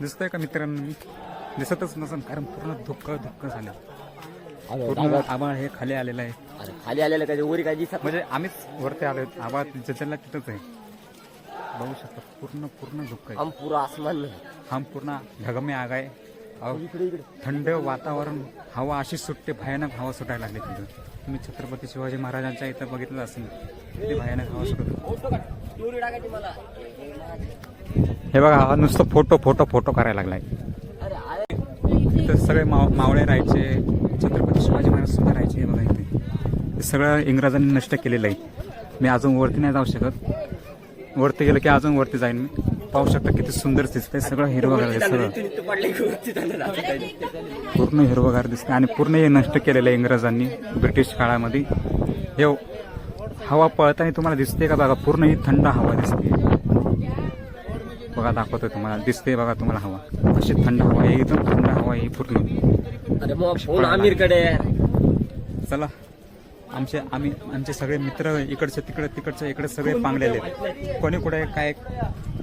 दिसतंय का मित्रांनो? दिसतच नसन कारण पूर्ण धुक्क धुक्क झालं. पूर्ण आबाळ हे खाली आलेलं आहे. अरे खाली आलेलं काय वरी काय दिसत म्हणजे आम्हीच वरती आलोय आबाळ जचलला तिथंच आहे. बघू शकता पूर्ण पूर्ण धुक्क आहे. हम पूरा आसमान में है. हम पूर्ण ढग में आ गए और इकडे इकडे. थंड वातावरण हवा अशी सुटते भयानक हवा सुटायला लागली तिथं. तुम्ही छत्रपती शिवाजी महाराजांच्या इथं बघितलं असेल. किती भयानक हवा सुटत होती. फोटो काढ स्टोरी टाकायची मला. हे हे बघा हा नुसतं फोटो फोटो फोटो करायला लागलाय. अरे सगळे माव मावळे राहायचे छत्रपती शिवाजी महाराज सुद्धा राहायचे हे बघा इथे. सगळं इंग्रजांनी नष्ट केलेलं आहे. मी अजून वरती नाही जाऊ शकत. वरती गेलं की अजून वरती जाईन मी. पाहू शकता किती सुंदर दिसतंय. सगळं हिरवगार सगळं. पूर्ण हिरवगार दिसते आणि पूर्ण हे नष्ट केलेलं आहे इंग्रजांनी ब्रिटिश काळामध्ये. हे हवा पळताना तुम्हाला दिसते का बघा? पूर्ण ही थंड हवा दिसते. बघा दाखवतोय तुम्हाला. दिसते बघा तुम्हाला हवा. अशी थंड हवा आहे एकदम थंड हवा आहे ही पूर्ण. अरे मग फोन आमिरकडे. आहे. चला. आमचे आम्ही आमचे सगळे मित्र इकडचे तिकडे तिकडचे इकडे सगळे पांगलेले आहेत. कोणी कुठे काय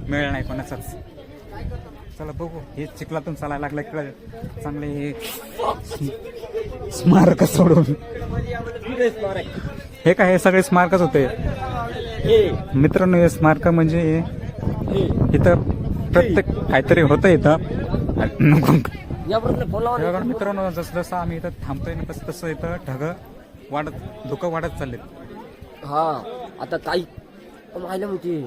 मिळ नाही कोणाचाच. चला बघू. हे चिखलातून चालायला लागलं इकडे चांगले हे स्म- स्मारक सोडून? हे काय हे सगळे स्मारकच होते. मित्रांनो हे स्मारक म्हणजे हे इथं प्रत्येक काहीतरी होतं इथं. मित्रांनो जसं जसं आम्ही इथं थांबतोय ना तसं तसं इथं ढग वाढत धुकं वाढत चाललेत. हा आता काही माहिला होती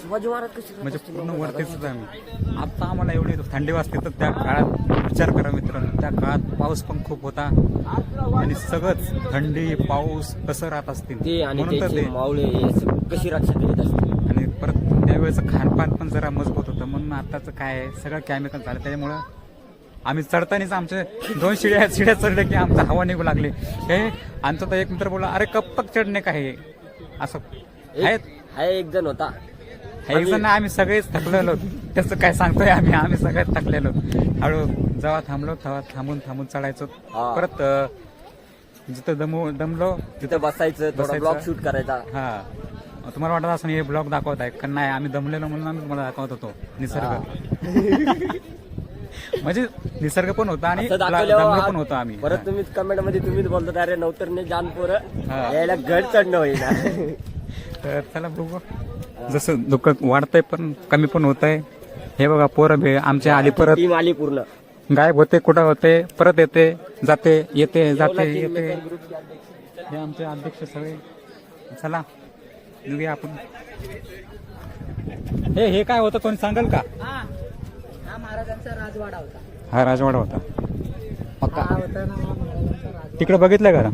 शिवाजी महाराज कसे म्हणजे पूर्ण वरतीच आम्ही. आता आम्हाला एवढी थंडी वाजते तर त्या काळात विचार करा मित्रांनो. त्या काळात पाऊस पण खूप होता. आणि सगळंच थंडी पाऊस कसं राहत असतील. ते आणि म्हणून तर त्याचे ते मावळे कशी रक्षा करीत असते त्यावेळेचं खानपान पण जरा मजबूत होतं. म्हणून आताचं काय आहे सगळं केमिकल झालं. त्याच्यामुळं आम्ही चढतानाच आमचे दोन शिड्या शिड्या चढले की आमचा हवा निघू लागले. हे आमचा तर एक मित्र बोला अरे तक चढणे का हे? असं. आहेत? हा एक जण होता. एक जण आम्ही सगळेच थकलेलो. त्याचं काय सांगतोय आम्ही? आम्ही सगळेच थकलेलो. हळू जेव्हा थांबलो तेव्हा थांबून थांबून चढायचो. परत जिथं दमू दमलो तिथं बसायचं थोडा बसायचं. ब्लॉग शूट करायचा. हा. तुम्हाला वाटत असं हे ब्लॉग दाखवत आहे का नाही आम्ही दमलेलो म्हणून आम्ही तुम्हाला दाखवत होतो निसर्ग. म्हणजे निसर्ग पण होता आणि दमलो पण होतो आम्ही. परत तुम्ही कमेंटमध्ये तुम्हीच बोलता अरे नवतरने जानपोर हा. यायला घर चढणं होईल तर चला बघू. जसं दुःख वाढतंय पण कमी पण होत आहे हे बघा पोरं भे आमच्या आधी परत आली पूर्ण. गायब होते कुठं होते परत येते जाते येते जाते येते. हे आमचे अध्यक्ष सगळे. चला. निघूया आपण. हे हे काय होतं कोणी सांगाल का? हा. महाराजांचा राजवाडा होता. हा राजवाडा होता. पक्का. हा होता ना हा महाराजांचा राजवाडा. तिकडे बघितलं का?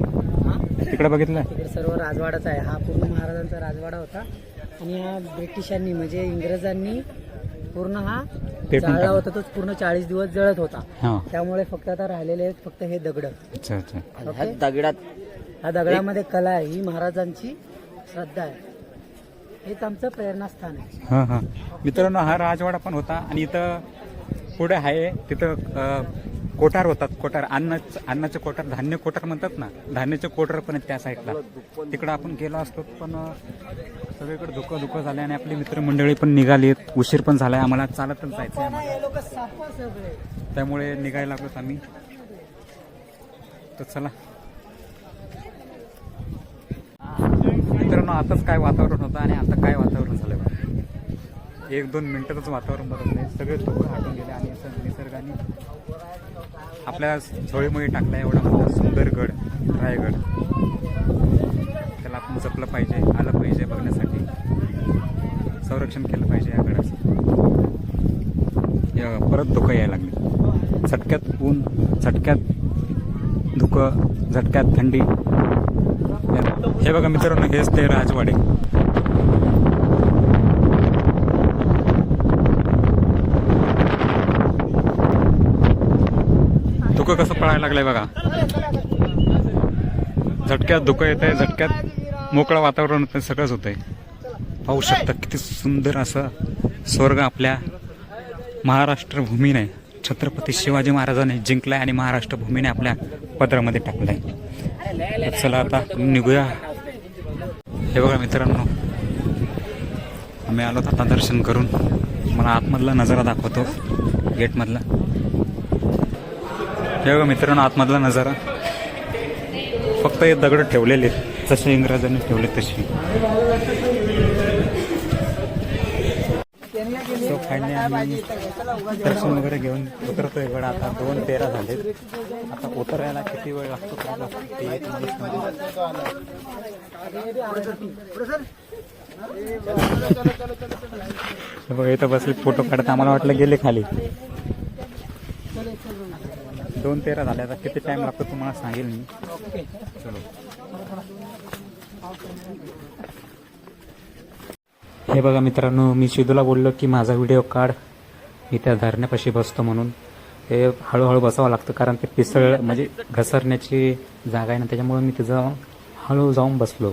हा? तिकडे बघितलं तिकडे सर्व राजवाडाच आहे. हा पूर्ण महाराजांचा राजवाडा होता. आणि हा ब्रिटिशांनी म्हणजे इंग्रजांनी पूर्ण हा पेटून जाळला टाकला. होता. तोच पूर्ण चाळीस दिवस जळत होता. हा. त्यामुळे फक्त आता राहिलेले आहेत फक्त हे दगड. अच्छा अच्छा. ह्या दगडात ह्या दगडामध्ये कला आहे. ही महाराजांची श्रद्धा आहे. हेच आमचं प्रेरणास्थान आहे. हा हा. मित्रांनो हा राजवाडा पण होता आणि इथं पुढे आहे तिथं अं, कोठार होतात कोठार. अन्न अन्नाचे कोठार धान्य कोठार म्हणतात ना धान्याचे कोठार पण आहेत त्या साईडला. तिकडं आपण गेलो असतो पण अं, सगळीकडे धुकं धुकं झालं आणि आपली मित्रमंडळी पण निघाली उशीर पण झालाय आम्हाला चालतच जायचं आहे लोक सापा सगळे. त्यामुळे निघायला लागलोत आम्ही. तर चला. मित्रांनो आताच काय वातावरण होतं आणि आता काय वातावरण झालं बघा. एक दोन मिनटातच वातावरण बदललंय सगळे धुकं हटून गेले आणि असं निसर्गाने आपल्या झोळीमुळे टाकला एवढा मोठा सुंदर गड रायगड. त्याला आपण जपलं पाहिजे आलं पाहिजे बघण्यासाठी. संरक्षण केलं पाहिजे या गडाचं. या परत धुकं यायला लागले. झटक्यात ऊन झटक्यात धुकं झटक्यात थंडी. हे बघा मित्रांनो हेच ते राजवाडे. धुकं कसं पळायला लागलंय बघा. झटक्यात धुकं येत आहे झटक्यात मोकळं वातावरण होतं सगळंच होतंय. पाहू शकता किती सुंदर असं स्वर्ग आपल्या महाराष्ट्र भूमीने छत्रपती शिवाजी महाराजांनी जिंकलाय आणि महाराष्ट्र भूमीने आपल्या पदरामध्ये टाकलाय. तर चला आता निघूया. हे बघा मित्रांनो आम्ही आलो आता दर्शन करून. मला आतमधला नजारा दाखवतो गेटमधला. हे बघा मित्रांनो आतमधला नजारा. फक्त हे दगड ठेवलेले आहेत. जसे इंग्रजांनी ठेवले तसे. Finally आम्ही दर्शन वगैरे घेऊन उतरतोय गड आता दोन तेरा झाले आता उतरायला किती वेळ लागतो ते बघा इथं बसले फोटो काढत आम्हाला वाटलं गेले खाली. दोन तेरा झाले आता किती टाइम लागतो तुम्हाला सांगेल मी. चलो. हे बघा मित्रांनो मी शिदूला बोललो की माझा व्हिडिओ काढ. मी त्या धरण्यापाशी बसतो म्हणून. ते हळूहळू बसावं लागतं कारण ते पिसळ म्हणजे घसरण्याची जागा आहे ना त्याच्यामुळे मी तिथं हळू जाऊन बसलो.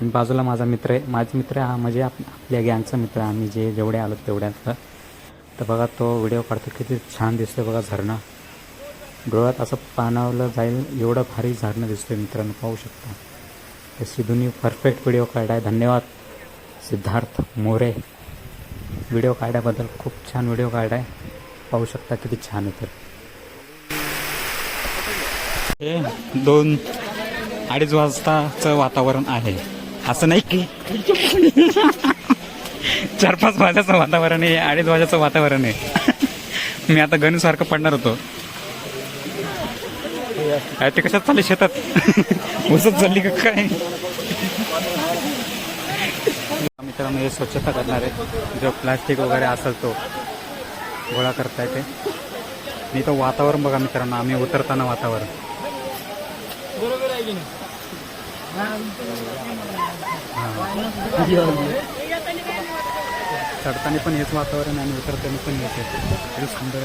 आणि बाजूला माझा मित्र आहे. माझा मित्र हा म्हणजे आप आपल्या गँगचा मित्र. आम्ही जे जेवढे आलो तेवढ्यात तर बघा तो व्हिडिओ काढतो. किती छान दिसतो बघा झरणं डोळ्यात असं पाणावलं जाईल एवढं भारी झरणं दिसतोय मित्रांनो. पाहू शकता. तर सिधूनी परफेक्ट व्हिडिओ काढाय धन्यवाद. सिद्धार्थ मोरे. व्हिडिओ काढायबद्दल खूप छान व्हिडिओ काढाय. पाहू शकता किती छान आहे तर हे दोन अडीच वाजताचं वातावरण आहे. असं नाही की चार पाच वाजाचं वातावरण आहे अडीच वाजाचं वातावरण आहे. मी आता गणसारखं पडणार होतो. काय ते कशात चालले शेतात? उसच चालली का काय? मित्रांनो हे स्वच्छता करणार आहे जो प्लास्टिक वगैरे असेल तो गोळा करता येते मी इथं वातावरण बघा मित्रांनो आम्ही उतरताना वातावरण. चढताना पण हेच वातावरण आणि उतरताना पण हेच आहे. सुंदर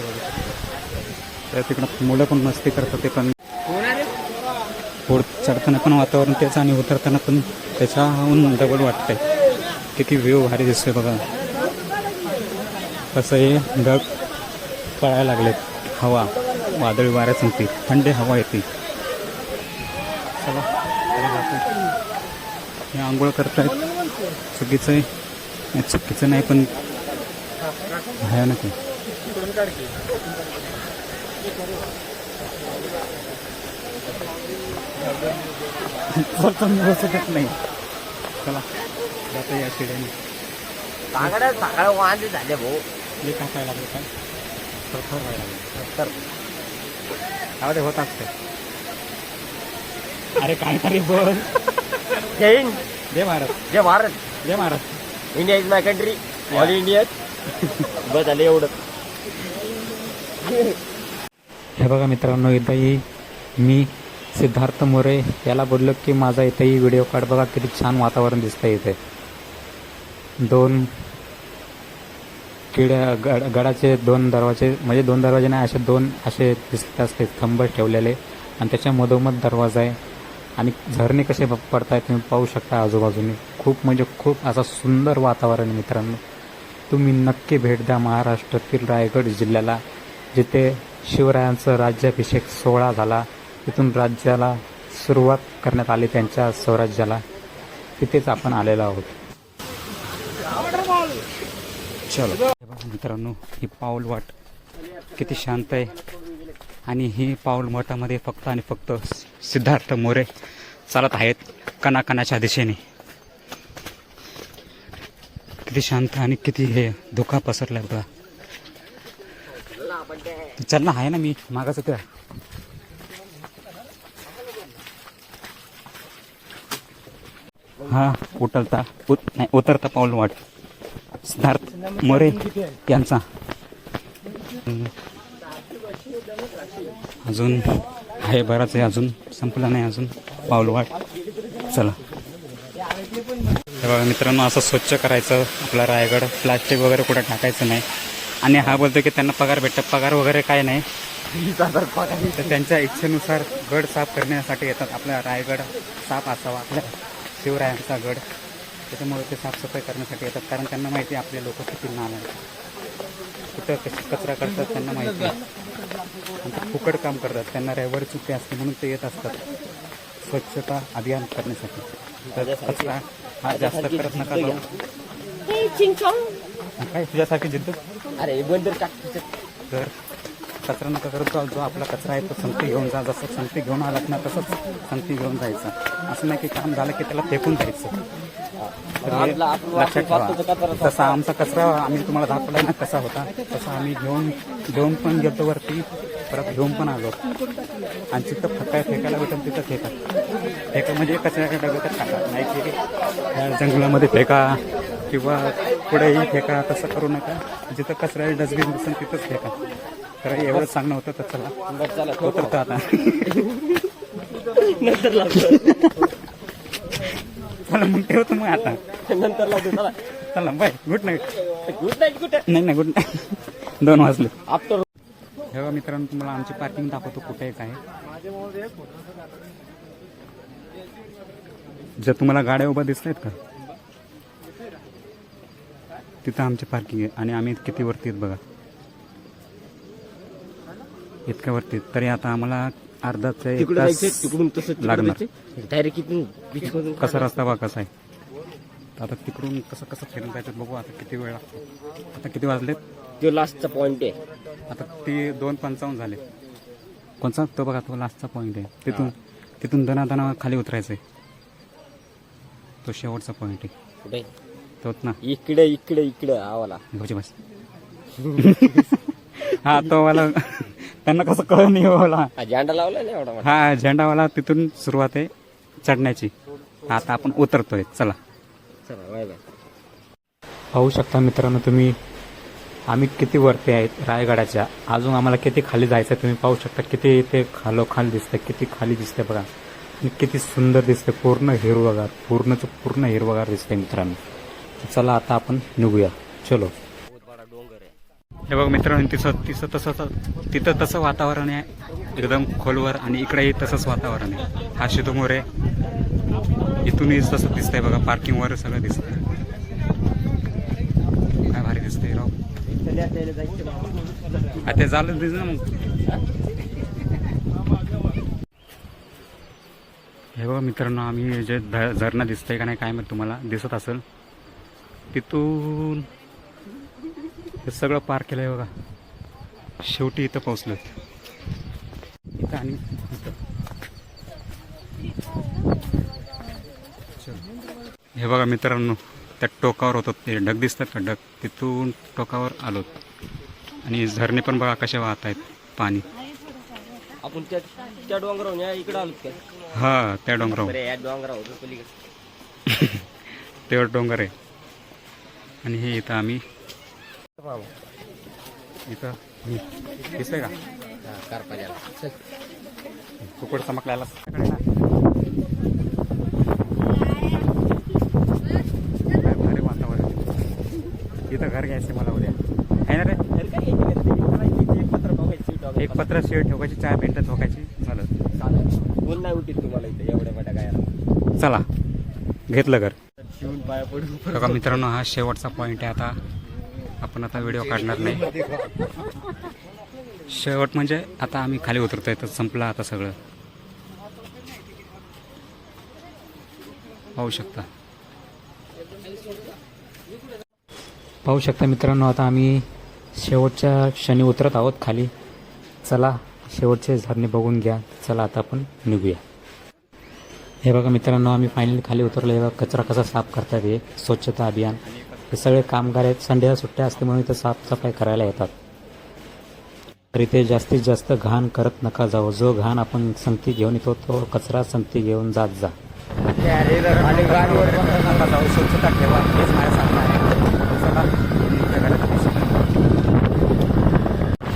आहे तिकडं मुलं पण मस्ती करतात ते पण. चढताना पण वातावरण त्याचं आणि उतरताना पण त्याच्याहून डबल वाटतंय. किती व्ह्यू भारी दिसतोय बघा. कसं हे ढग पळायला लागलेत. हवा वादळी वाऱ्याच ती थंडी हवा येते चला हे आंघोळ करतायत. चुकीचं आहे चुकीचं नाही पण भयानक आहे. नाही. चला. जातो या शिड्याने वांदे झाले भाऊ. हे काय लागलं काय थरथर व्हायला लागलं. तर यामध्ये होत असते. अरे काय तरी बोल. जय हिंद. जय महाराज जय भारत. जय Maharaj India is my country all India बस झाले एवढं. हे बघा मित्रांनो इथंही मी सिद्धार्थ मोरे याला बोललो की माझा इथंही व्हिडिओ काढ. बघा किती छान वातावरण दिसतंय इथे. दोन किड्या गड गडाचे दोन दरवाजे म्हणजे दोन दरवाजे नाही असे दोन असे दिसत असते थंब ठेवलेले. आणि त्याच्या मधोमध दरवाजा आहे. आणि झरणे कसे पडताय पडतायत तुम्ही पाहू शकता आजूबाजूने. खूप म्हणजे खूप असं सुंदर वातावरण आहे मित्रांनो. तुम्ही नक्की भेट द्या महाराष्ट्रातील रायगड जिल्ह्याला जिथे शिवरायांचा राज्याभिषेक सोहळा झाला. तिथून राज्याला सुरुवात करण्यात आली त्यांच्या स्वराज्याला. तिथेच आपण आलेलो आहोत. चलो. मित्रांनो ही पाऊल वाट किती शांत आहे. आणि ही पाऊल मठामध्ये फक्त आणि फक्त सिद्धार्थ मोरे चालत आहेत कणाकणाच्या दिशेने. किती शांत आणि किती हे धोका पसरलाय बघा. चलना आहे ना मी मागाच त्या हा उतरता उत नाही उतरता पाऊल वाट. सिद्धार्थ मोरे यांचा. अजून आहे बराच आहे अजून संपला नाही अजून पाऊलवाट चला. हे बघा मित्रांनो असं स्वच्छ करायचं आपला रायगड प्लास्टिक वगैरे कुठं टाकायचं नाही. आणि हा बोलतो की त्यांना पगार भेटतं पगार वगैरे काय नाही. तर त्यांच्या इच्छेनुसार गड साफ करण्यासाठी येतात. आपला रायगड साफ असावा. आपल्या शिवरायांचा गड. त्याच्यामुळे ते साफसफाई करण्यासाठी येतात. कारण त्यांना माहिती आहे आपले लोक किती नाल आहेत. कुठं कशी कचरा करतात त्यांना माहिती आहे. फुकट काम करतात. त्यांना रविवारी सुट्टी असते म्हणून ते येत असतात. स्वच्छता अभियान करण्यासाठी. तर कचरा हा जास्त करत नका जाऊ. काय? तुझ्यासारखी जिद्द? अरे बंदर तर कचरा नका करत जाऊ जो आपला कचरा आहे तो संगती घेऊन जा. जसं संगती घेऊन आलात ना तसंच संगती घेऊन जायचं. असं नाही की काम झालं की त्याला फेकून जायचं तर हे लक्षात ठेवा. तसा आमचा कचरा आम्ही तुम्हाला दाखवला ना कसा होता तसा आम्ही घेऊन घेऊन पण गेलो वरती. परत घेऊन पण आलो. आणि तिथं फकाय फेकायला भेटेल तिथं फेका. फेका म्हणजे कचऱ्याच्या डब्यात टाका. नाही की जंगलामध्ये फेका किंवा कुठेही फेका. तसं करू नका. जिथं कचरा डस्टबिन दिसेल तिथंच फेका. तर एवढं सांगणं होतं तर चला. उतरतो आता नंतर चला मग ठेवतो मग आता. नंतर चला. चला bye. Good night good night कुठे नाही नाही गुड नाईट दोन वाजले. आफ्टर हे बघा मित्रांनो तुम्हाला आमची पार्किंग दाखवतो कुठे आहे काय जर तुम्हाला गाड्या उभ्या दिसत आहेत का? तिथं आमची पार्किंग आहे आणि आम्ही किती वरती आहेत बघा. इतक्या वरती. आहेत. तरी आता आम्हाला अर्धाच एक तिकडे तास जायचं तिकडून तसं लागणार. डायरेक्ट इथून बीच मधून कसा रस्ता बघा कसा आहे? तर आता तिकडून कसं कसं फिरून जायचं बघू आता किती वेळ लागतो. आता किती वाजलेत? तो लास्टचा पॉइंट आहे. आता ते दोन पंचावन्न झाले. कोणचा? तो बघा तो लास्टचा पॉईंट आहे. तिथून तिथून दना दना खाली उतरायचं आहे तो शेवटचा पॉईंट आहे. कुठे? तोच ना. इकडे इकडे इकडे. आवाला. बस. हा तो वाला त्यांना कसं कळ नाही हो मला हा झेंडा लावला नाही एवढा मोठा. हा झेंडावाला तिथून सुरुवात आहे चढण्याची. आता आपण उतरतोय. चला. चला बाय बाय. पाहू शकता मित्रांनो तुम्ही आम्ही किती वरती आहेत रायगडाच्या. अजून आम्हाला किती खाली जायचं आहे तुम्ही पाहू शकता. किती ते खालो खाली दिसतंय किती खाली दिसतंय बघा. आणि किती सुंदर दिसतंय. पूर्ण हिरवगार पूर्णच पूर्ण हिरवगार दिसतंय मित्रांनो. तर चला आता आपण निघूया. चलो बहुत बडा डोंगर आहे हे बघ मित्रांनो तिथं तिथं तसं तिथं तसं वातावरण आहे. एकदम खोलवर आणि इकडेही तसंच वातावरण आहे. हा शिदुमोर आहे इथूनही तसं दिसतंय बघा पार्किंगवर सगळं दिसतंय. काय भारी दिसतंय राव. आता झालं दिस ना मग. हे बघा मित्रांनो आम्ही जे ध- दिसतंय का नाही काय मग तुम्हाला दिसत असेल. तिथून हे सगळं पार केलंय बघा. शेवटी इथं पोहोचलो इथं आणि इथं. हे बघा मित्रांनो त्या टोकावर होतो ते ढग दिसतात का ढग तिथून टोकावर आलो. आणि झरणे पण बघा कसे वाहत आहेत पाणी. आपण त्या त्या डोंगरावर इकडे आलो हा त्या डोंगरावर या डोंगरावर तेवढ डोंगर आहे. आणि हे इथं आम्ही इथं दिसतंय का कुकड चमकल्याला भारी वातावरण इथं घर घ्यायचं मला उद्या आहे ना रे एक पत्र बघायचं एक पत्र शेड ठेवायची चार मिनिटं ठोकायची झालं कोण नाही उठीत तुम्हाला इथे एवढ्या मोठ्या गायला चला घेतलं घर शिवून पाया पडून बघा मित्रांनो हा शेवटचा पॉईंट आहे आता आपण आता व्हिडिओ काढणार नाही. शेवट म्हणजे आता आम्ही खाली उतरतोय तर संपलं आता सगळं. पाहू शकता. पाहू शकता मित्रांनो आता आम्ही शेवटच्या क्षणी उतरत आहोत खाली. चला शेवटचे झरणे बघून घ्या. चला आता आपण निघूया. हे बघा मित्रांनो आम्ही फायनली खाली उतरलो. हे बघा कचरा कसा साफ करतात हे. स्वच्छता अभियान. हे सगळे कामगार आहेत. संडेला सुट्ट्या असते म्हणून इथं साफसफाई करायला येतात. तर इथे जास्तीत जास्त घाण करत नका जाऊ. जो घाण आपण संगती घेऊन येतो तो कचरा संगती घेऊन जात जा. आणि गाडीवर नका जाऊ. स्वच्छता ठेवा. हेच माझ्या सांगणं आहे.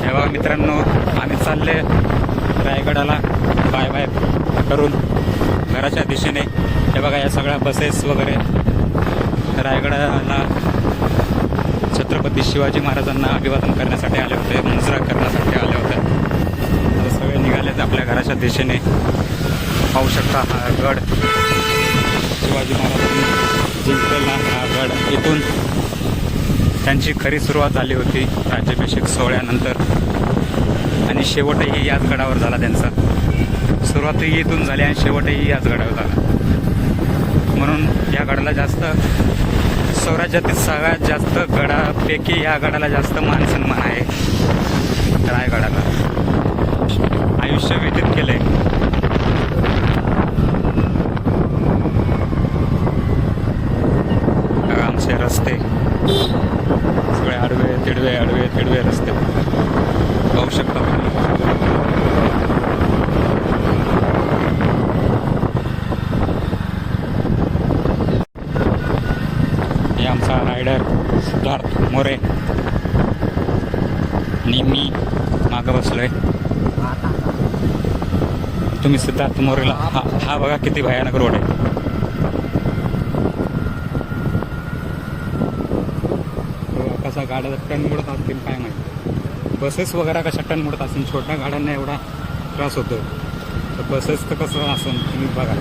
हे बघा मित्रांनो आम्ही चालले रायगडाला. बाय बाय करून घराच्या दिशेने. हे बघा या सगळ्या बसेस वगैरे. रायगडाला छत्रपती शिवाजी महाराजांना अभिवादन करण्यासाठी आले होते मुजरा करण्यासाठी आले होते. आता सगळे निघालेत आपल्या घराच्या दिशेने. पाहू शकता हा गड. शिवाजी महाराजांनी जिंकलेला हा गड. इथून त्यांची खरी सुरुवात झाली होती राज्याभिषेक सोहळ्यानंतर. आणि शेवटही याच गडावर झाला त्यांचा. सुरुवातही इथून झाली आणि शेवटही याच गडावर झाला. म्हणून या गडाला जास्त स्वराज्यातील सगळ्यात जास्त गडापैकी या गडाला जास्त मान सन्मान आहे. रायगडाला. आयुष्य व्यतीत केलंय. आमचे रस्ते. सगळे आडवे तिडवे आडवे तिडवे रस्ते. पाहू शकता तुम्ही हे आमचा रायडर सिद्धार्थ मोरे. आणि मी मागं बसलोय. तुम्ही सिद्धार्थ मोरेला हा हा बघा किती भयानक रोड आहे. कसा गाड्या टन मोडत असतील काय माहिती. बसेस वगैरे कशा टन मोडत असतील छोट्या गाड्यांना एवढा त्रास होतो तर बसेस तर कसं असेल तुम्ही बघा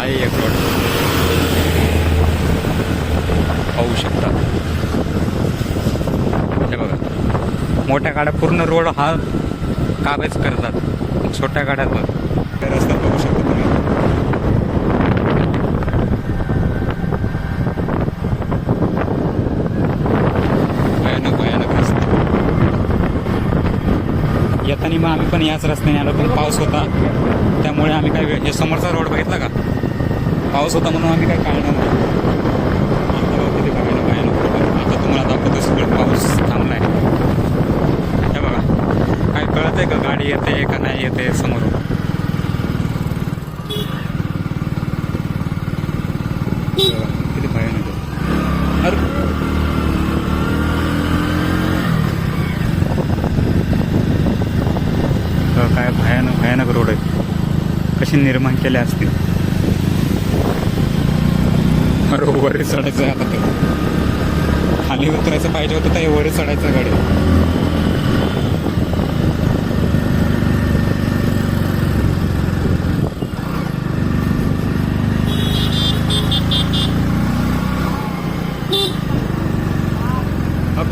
आहे एक रोड पाहू शकता हे बघा मोठ्या गाड्या पूर्ण रोड हा काबेच करतात. छोट्या गाड्यात बघ रस्ता बघू शकता तुम्ही? भयानक भयानक रस्ता. येताना मग आम्ही पण याच रस्त्याने आलो पण पाऊस होता. त्यामुळे आम्ही काय हे समोरचा रोड बघितला का? पाऊस होता म्हणून आम्ही काय काढणार नाही. आता बघा भयानक रोड आहे. आता तुम्हाला दाखवतो सगळं पाऊस थांबलाय हे बघा काय कळत का? गाडी येते का नाही येते समोर? किती भयानक अरे! काय भयानक भयानक रोड आहेत कसे निर्माण केले असतील अरे वरी चढायचं आहे आता. ते खाली उतरायचं पाहिजे होतं तर हे वरी चढायचं गाडी.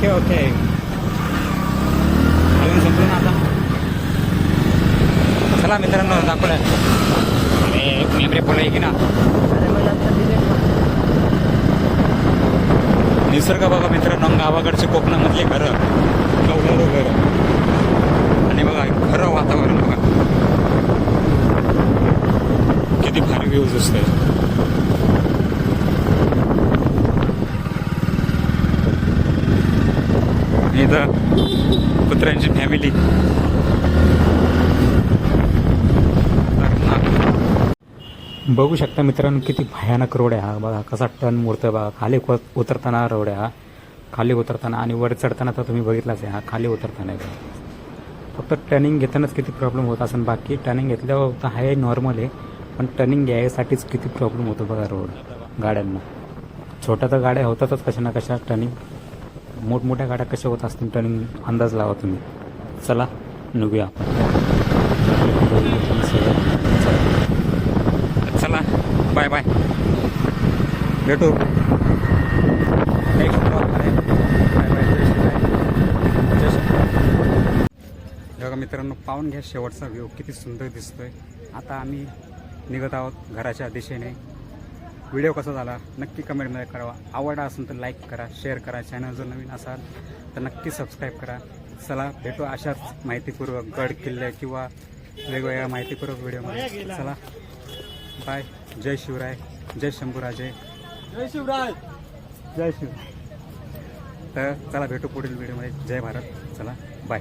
Okay okay. अजून संपलं ना आता? चला मित्रांनो दाखवलं. मेमरी बोलाय की ना? निसर्ग बघा मित्रांनो गावाकडचे कोकणामधले घरं. कौलारू घर आणि बघा खरं वातावरण बघा. किती भारी व्ह्यूज असते इथं कुत्र्यांची फॅमिली बघू शकता मित्रांनो किती भयानक रोड आहे हा. बघा कसा टन मोडतोय बघा. खाली उतरताना रोड आहे हा. खाली उतरताना आणि वर चढताना तर तुम्ही बघितलाच आहे हा. खाली उतरताना आहे फक्त टर्निंग घेतानाच किती प्रॉब्लेम होत असेल बाकी टर्निंग घेतल्यावर तर आहे नॉर्मल आहे. पण टर्निंग घ्यायसाठीच किती प्रॉब्लेम होतो बघा रोड. गाड्यांना. छोट्या तर गाड्या होतातच कशा ना कशा टर्निंग. मोठमोठ्या गाड्या कशा होत असतील टर्निंग अंदाज लावा तुम्ही. चला निघूया आपण. चला बाय बाय. भेटू. बघा मित्रांनो पाहून घ्या शेवटचा व्ह्यू. किती सुंदर दिसतोय. आता आम्ही निघत आहोत घराच्या दिशेने. व्हिडिओ कसा झाला नक्की कमेंटमध्ये करा आवडला असेल तर लाईक करा शेअर करा. चॅनल जर नवीन असाल तर नक्की सबस्क्राईब करा. चला भेटू अशाच माहितीपूर्वक गड किल्ले किंवा वेगवेगळ्या माहितीपूर्वक व्हिडिओमध्ये चला. बाय जय शिवराय. जय शंभूराजे. जय शिवराय. जय शिवराय. तर चला भेटू पुढील व्हिडिओमध्ये जय भारत. चला. बाय